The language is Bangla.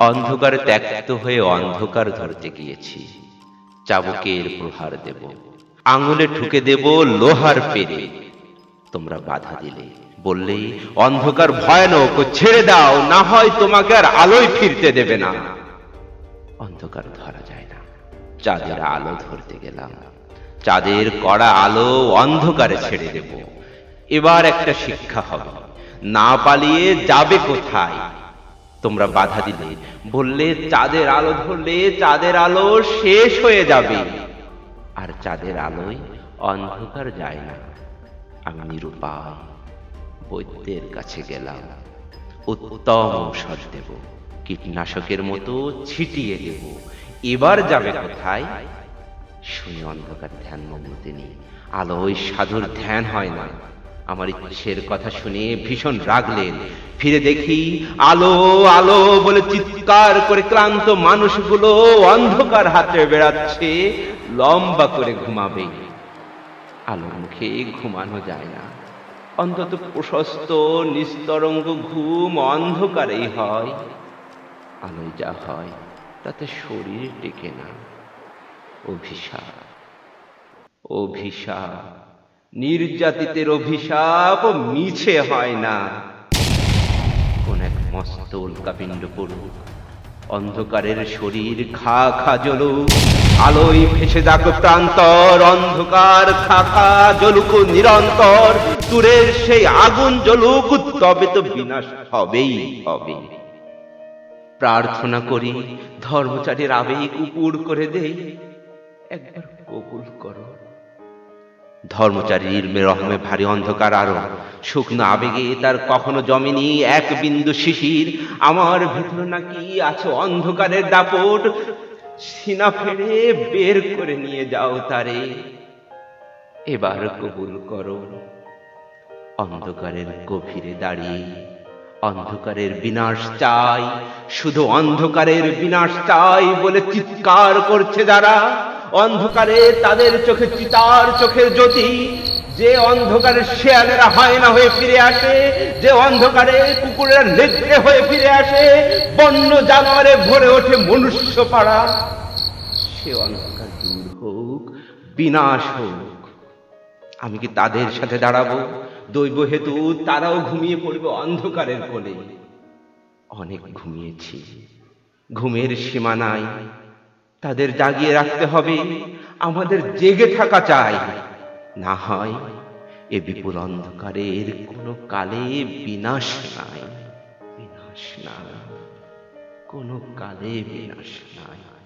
অন্ধকার ত্যাক্ত হয়ে অন্ধকার ধরতে গিয়েছি। চাবুকের প্রহার দেব। আঙুলে ঠুকে দেব লোহার পেরে। তোমরা বাধা দিলে। বললে, অন্ধকার ভয়ানক, ছেড়ে দাও, না হয় তোমাকে আর আলোয় ফিরতে দেবে না। অন্ধকার ধরা যায় না। চাঁদের আলো ধরতে গেলাম। চাঁদের কড়া আলো অন্ধকারে ছেড়ে দেব। এবার একটা শিক্ষা হবে। না পালিয়ে যাবে কোথায়? তোমরা বাধা দিলে। বললে, চাঁদের আলো ধরলে চাঁদের আলো শেষ হয়ে যাবে। আর চাঁদের আলোয় অন্ধকার যায় না। আমি নিরুপায় বৈদ্যের কাছে গেলাম। উত্তম ঔষধ দেব, কীটনাশকের মতো ছিটিয়ে দেব। এবার যাবে কোথায়? শুনে অন্ধকার ধ্যান মগ্ন তিনি আলোয় সাধুর ধ্যান হয় না। আমার ইচ্ছের কথা শুনে ভীষণ রাগলেন। ফিরে দেখি আলো আলো বলে চিৎকার করে ক্লান্ত মানুষগুলো অন্ধকার হাতে বেড়াচ্ছে, লম্বা করে ঘুমাবে। আলোর মুখে ঘুমানো যায় না। অন্তত প্রশস্ত, নিস্তরঙ্গ ঘুম অন্ধকারেই হয়। আলোয় যা হয়, তাতে শরীর টেকে না। অভিশাপ অভিশাপ। নির্যাতিতের অভিশাপ মিছে হয় না। কোন এক মস্ত উল্কাপিণ্ড পড়ুক, অন্ধকারের শরীর খা খা জ্বলুক, আলোয় ভেসে যাক প্রান্তর, অন্ধকার খা খা জ্বলুক নিরন্তর, দূরের সেই আগুন জ্বলুক, তবে তো বিনাশ হবেই হবে। প্রার্থনা করি, ধর্মচারীর আবেগ উপুর করে দেই, একবার কবুল করো। ধর্মচারীর রহমে ভারী অন্ধকার আরও। শুকনো আবেগে তার কখনো জমেনি এক বিন্দু শিশির। আমার ভেতর নাকি আছে অন্ধকারের দাপট। সিনা ফেড়ে বের করে নিয়ে যাও তারে। এবার কবুল করো। অন্ধকারের গভীরে দাঁড়িয়ে, অন্ধকারের বিনাশ চাই। শুধু অন্ধকারের বিনাশ চাই বলে চিৎকার করছে যারা। অন্ধকারে তাদের চোখে চিতার চোখের জ্যোতি। যে অন্ধকারে শেয়ালেরা হয় না হয়ে ফিরে আসে, যে অন্ধকারে কুকুরের নেত্রে হয়ে ফিরে আসে, বন্য জানোয়ারে ভরে ওঠে মনুষ্য পাড়া। সে অন্ধকার দূর হোক, বিনাশ হোক, আমি কি তাদের সাথে দাঁড়াবো? দৈব হেতু, তারাও ঘুমিয়ে পড়বে অন্ধকারের কোলে অনেক ঘুমিয়েছি, ঘুমের সীমা নাই। তাদের জাগিয়ে রাখতে হবে। আমাদের জেগে থাকা চাই। না হয় এ বিপুল অন্ধকারের কোনো কালে বিনাশ নাই। বিনাশ নাই। কোনো কালে বিনাশ নাই।